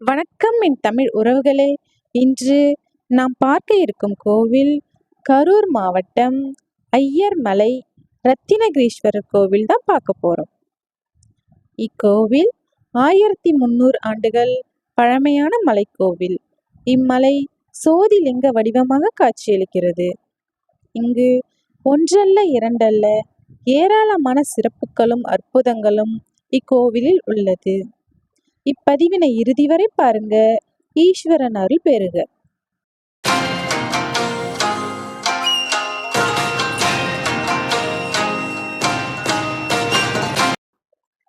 வணக்கம் என் தமிழ் உறவுகளே. இன்று நாம் பார்க்க இருக்கும் கோவில் கரூர் மாவட்டம் ஐயர்மலை ரத்தினகிரீஸ்வரர் கோவில் தான் பார்க்க போகிறோம் இக்கோவில் ஆயிரத்தி முந்நூறு ஆண்டுகள் பழமையான மலைக்கோவில். இம்மலை சோதிலிங்க வடிவமாக காட்சியளிக்கிறது. இங்கு ஒன்றல்ல இரண்டல்ல ஏராளமான சிறப்புகளும் அற்புதங்களும் இக்கோவிலில் உள்ளது. இப்பதிவினை இறுதி வரை பாருங்க. ஈஸ்வரன் அருள் பெறுக.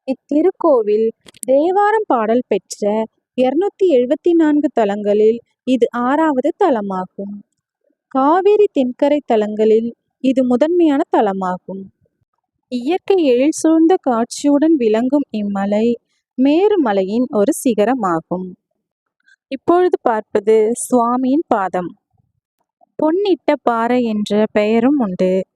இத்திருக்கோவில் தேவாரம் பாடல் பெற்ற இருநூத்தி எழுபத்தி நான்கு தலங்களில் இது ஆறாவது தலமாகும். காவேரி தென்கரை தலங்களில் இது முதன்மையான தலமாகும். இயற்கை எழில் சூழ்ந்த காட்சியுடன் விளங்கும் இம்மலை மேருமலையின் ஒரு சிகரமாகும். இப்பொழுது பார்ப்பது சுவாமியின் பாதம். பொன்னிட்ட பாறை என்ற பெயரும் உண்டு.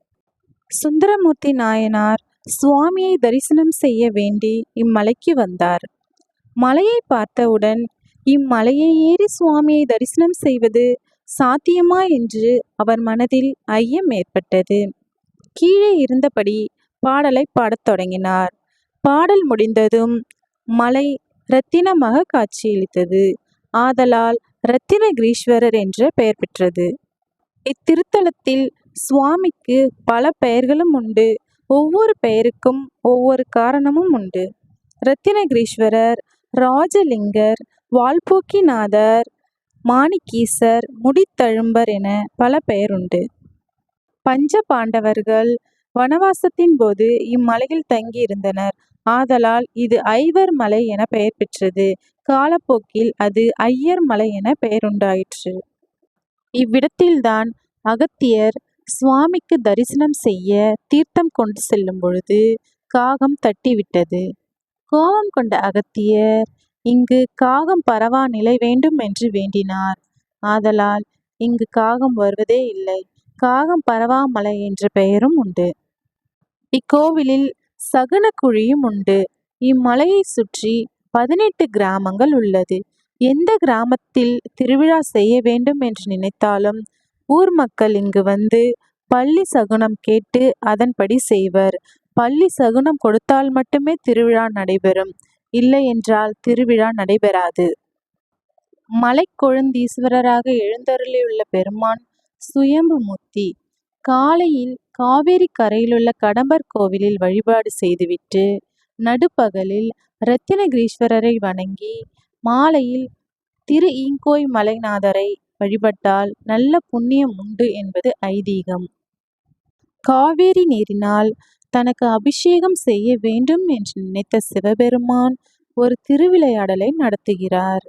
சுந்தரமூர்த்தி நாயனார் சுவாமியை தரிசனம் செய்ய வேண்டி இம்மலைக்கு வந்தார். மலையை பார்த்தவுடன் இம்மலையை ஏறி சுவாமியை தரிசனம் செய்வது சாத்தியமா என்று அவர் மனதில் ஐயம் ஏற்பட்டது. கீழே இருந்தபடி பாடலை பாடத் தொடங்கினார். பாடல் முடிந்ததும் மலை இரத்தினமாக காட்சியளித்தது. ஆதலால் இரத்தினகிரீஸ்வரர் என்ற பெயர் பெற்றது. இத்திருத்தலத்தில் சுவாமிக்கு பல பெயர்களும் உண்டு. ஒவ்வொரு பெயருக்கும் ஒவ்வொரு காரணமும் உண்டு. ரத்தினகிரீஸ்வரர் ராஜலிங்கர் வால்போக்கிநாதர் மாணிக்கீசர் முடித்தழும்பர் என பல பெயருண்டு பஞ்ச பாண்டவர்கள் வனவாசத்தின் போது இம்மலையில் தங்கியிருந்தனர். ஆதலால் இது ஐவர் மலை என பெயர் பெற்றது. காலப்போக்கில் அது ஐயர் மலை என பெயருண்டாயிற்று. இவ்விடத்தில்தான் அகத்தியர் சுவாமிக்கு தரிசனம் செய்ய தீர்த்தம் கொண்டு செல்லும் பொழுது காகம் தட்டிவிட்டது. கோபம் கொண்ட அகத்தியர் இங்கு காகம் பரவா நிலை வேண்டும் என்று வேண்டினார். ஆதலால் இங்கு காகம் வருவதே இல்லை. காகம் பரவாமலை என்ற பெயரும் உண்டு. இக்கோவிலில் சகுன குழியும் உண்டு. இம்மலையை சுற்றி பதினெட்டு கிராமங்கள் உள்ளது. எந்த கிராமத்தில் திருவிழா செய்ய வேண்டும் என்று நினைத்தாலும் ஊர் மக்கள் இங்கு வந்து பள்ளி சகுனம் கேட்டு அதன்படி செய்வர். பள்ளி சகுனம் கொடுத்தால் மட்டுமே திருவிழா நடைபெறும். இல்லை என்றால் திருவிழா நடைபெறாது. மலைக்கொழுந்தீஸ்வரராக எழுந்தருளியுள்ள பெருமான் சுயம்பு மூர்த்தி காலையில் காவேரி கரையிலுள்ள கடம்பர் கோவிலில் வழிபாடு செய்துவிட்டு நடுப்பகலில் ரத்தினகிரீஸ்வரரை வணங்கி மாலையில் திரு ஈங்கோய் மலைநாதரை வழிபட்டால் நல்ல புண்ணியம் உண்டு என்பது ஐதீகம். காவேரி நீரினால் தனக்கு அபிஷேகம் செய்ய வேண்டும் என்று நினைத்த சிவபெருமான் ஒரு திருவிளையாடலை நடத்துகிறார்.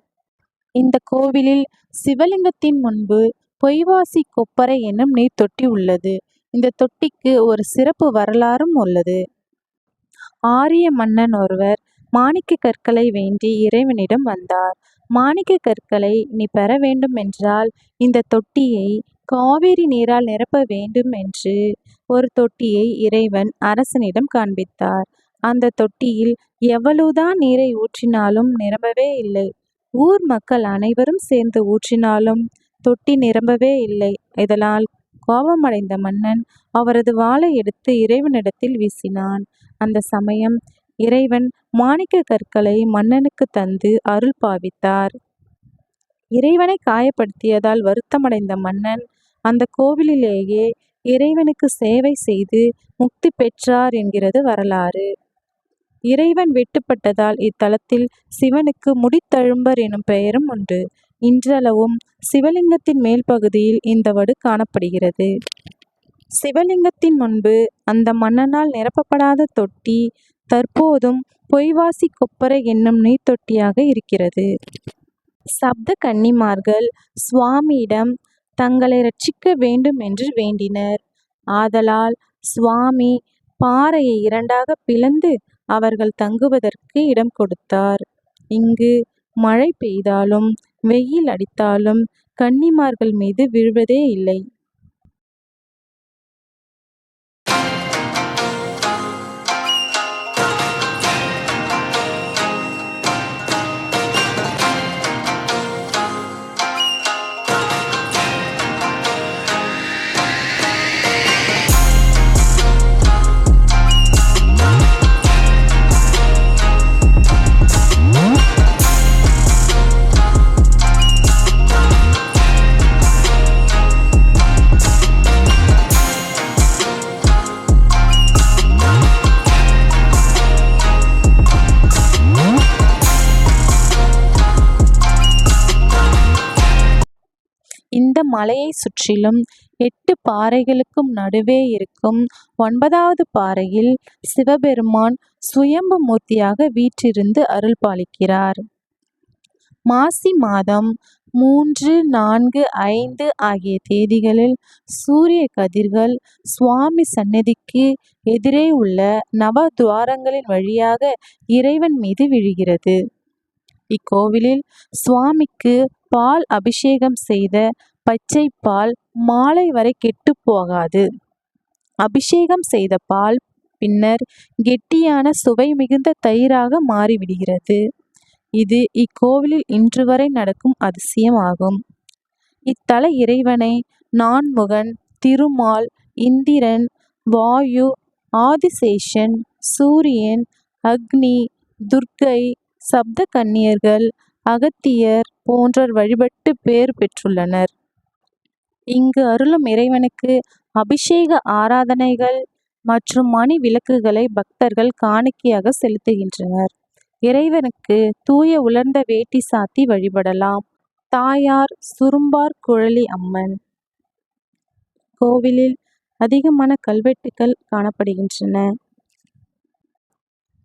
இந்த கோவிலில் சிவலிங்கத்தின் முன்பு பொய்வாசி கொப்பரை என்னும் நீர் தொட்டி உள்ளது. இந்த தொட்டிக்கு ஒரு சிறப்பு வரலாறும் உள்ளது. ஆரிய மன்னன் ஒருவர் மாணிக்க கற்களை வேண்டி இறைவனிடம் வந்தார். மாணிக்க கற்களை நீ பெற வேண்டும் என்றால் இந்த தொட்டியை காவேரி நீரால் நிரப்ப வேண்டும் என்று ஒரு தொட்டியை இறைவன் அரசனிடம் காண்பித்தார். அந்த தொட்டியில் எவ்வளவுதான் நீரை ஊற்றினாலும் நிரம்பவே இல்லை. ஊர் மக்கள் அனைவரும் சேர்ந்து ஊற்றினாலும் தொட்டி நிரம்பவே இல்லை. இதனால் கோபமடைந்த மன்னன் அவரது வாளை எடுத்து இறைவனிடத்தில் வீசினான். அந்த சமயம் இறைவன் மாணிக்க கற்களை மன்னனுக்கு தந்து அருள் பாவித்தார். இறைவனை காயப்படுத்தியதால் வருத்தமடைந்த மன்னன் அந்த கோவிலிலேயே இறைவனுக்கு சேவை செய்து முக்தி பெற்றார் என்கிறது வரலாறு. இறைவன் வெட்டுப்பட்டதால் இத்தலத்தில் சிவனுக்கு முடித்தழும்பர் எனும் பெயரும் உண்டு. இன்றளவும் சிவலிங்கத்தின் மேல் பகுதியில் இந்த வடு காணப்படுகிறது. சிவலிங்கத்தின் முன்பு அந்த மன்னனால் நிரப்பப்படாத தொட்டி தற்போதும் பொய்வாசி கொப்பரை என்னும் நீர் தொட்டியாக இருக்கிறது. சப்த கன்னிமார்கள் சுவாமியிடம் தங்களை ரட்சிக்க வேண்டும் என்று வேண்டினர். ஆதலால் சுவாமி பாறையை இரண்டாக பிளந்து அவர்கள் தங்குவதற்கு இடம் கொடுத்தார். இங்கு மழை பெய்தாலும் வெயில் அடித்தாலும் கன்னிமார்கள் மீது விழுவதே இல்லை. இந்த மலையைச் சுற்றிலும் எட்டு பாறைகளுக்கும் நடுவே இருக்கும் ஒன்பதாவது பாறையில் சிவபெருமான் சுயம்பு மூர்த்தியாக வீற்றிருந்து அருள் பாலிக்கிறார் மாசி மாதம் மூன்று, நான்கு, ஐந்து ஆகிய தேதிகளில் சூரிய கதிர்கள் சுவாமி சந்நிதிக்கு எதிரே உள்ள நவ துவாரங்களின் வழியாக இறைவன் மீது விழுகிறது. இக்கோவிலில் சுவாமிக்கு பால் அபிஷேகம் செய்த பச்சைப் பால் மாலை வரை கெட்டு போகாது. அபிஷேகம் செய்த பால் பின்னர் கெட்டியான சுவை மிகுந்த தயிராக மாறிவிடுகிறது. இது இக்கோவிலில் இன்று வரை நடக்கும் அதிசயமாகும் இத்தல இறைவனை நான்முகன், திருமால், இந்திரன், வாயு, ஆதிசேஷன், சூரியன், அக்னி, துர்க்கை, சப்த கன்னியர்கள், அகத்தியர் போன்றோர் வழிபட்டு பெயர் பெற்றுள்ளனர். இங்கு அருளும் இறைவனுக்கு அபிஷேக ஆராதனைகள் மற்றும் மணி விளக்குகளை பக்தர்கள் காணிக்கையாக செலுத்துகின்றனர். இறைவனுக்கு தூய உலர்ந்த வேட்டி சாத்தி வழிபடலாம். தாயார் சுரும்பார் குழலி அம்மன் கோவிலில் அதிகமான கல்வெட்டுகள் காணப்படுகின்றன.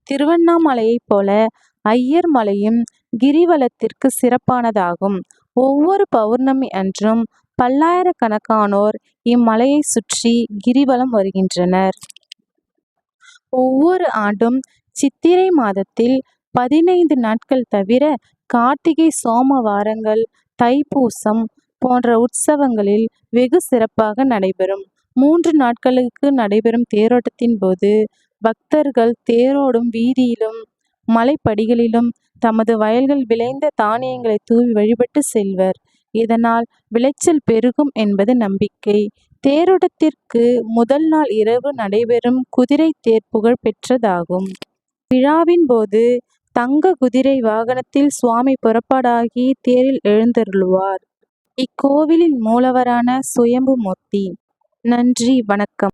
திருவண்ணாமலையைப் போல ஐயர் மலையும் கிரிவலத்திற்கு சிறப்பானதாகும். ஒவ்வொரு பௌர்ணமி அன்றும் பல்லாயிரக்கணக்கானோர் இம்மலையை சுற்றி கிரிவலம் வருகின்றனர். ஒவ்வொரு ஆண்டும் சித்திரை மாதத்தில் பதினைந்து நாட்கள் தவிர கார்த்திகை சோமவாரங்கள், தைப்பூசம் போன்ற உற்சவங்களில் வெகு சிறப்பாக நடைபெறும். மூன்று நாட்களுக்கு நடைபெறும் தேரோட்டத்தின் போது பக்தர்கள் தேரோடும் வீதியிலும், மலைப்படிகளிலும் தமது வயல்கள் விளைந்த தானியங்களை தூவி வழிபட்டு செல்வர். இதனால் விளைச்சல் பெருகும் என்பது நம்பிக்கை. தேரோட்டத்திற்கு முதல் நாள் இரவு நடைபெறும் குதிரை தேர் புகழ் பெற்றதாகும். விழாவின் போது தங்க குதிரை வாகனத்தில் சுவாமி புறப்பாடாகி தேரில் எழுந்தருளுவார். இக்கோவிலின் மூலவரான சுயம்புமூர்த்தி நன்றி வணக்கம்.